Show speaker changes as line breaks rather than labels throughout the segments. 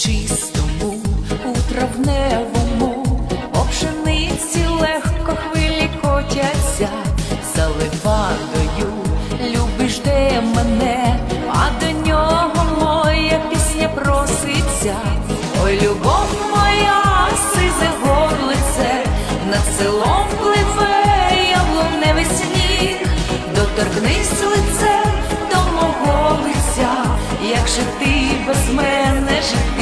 чистому, у травневому, По пшениці легко хвилі котяться, за любиш де мене, а до нього моя пісня проситься, ой, любов моя, сизе горлице, над селом пливе яблуневий сніг, доторкнись лице. до мого лиця, Як же ти без мене жити?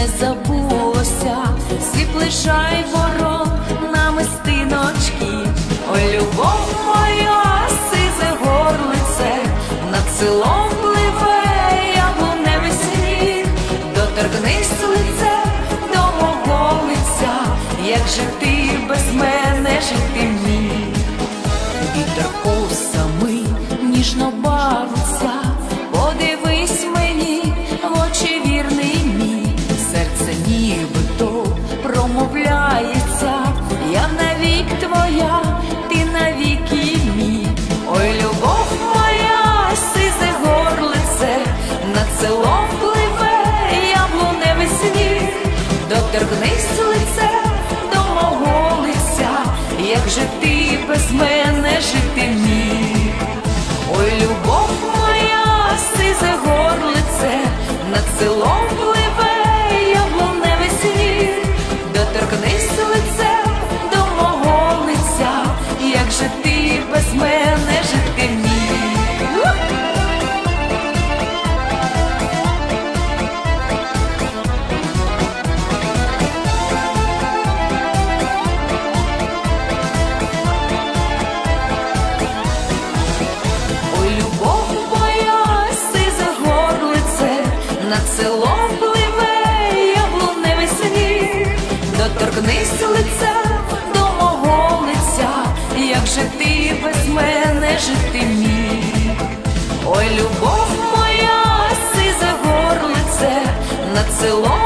Не забулося, сипле шай ворон без мене жити. На селом пливе яблуневий сніг, доторкнись лиця до мого лиця, як же ти без мене жити міг. Ой, любов моя, си за горлице над селом.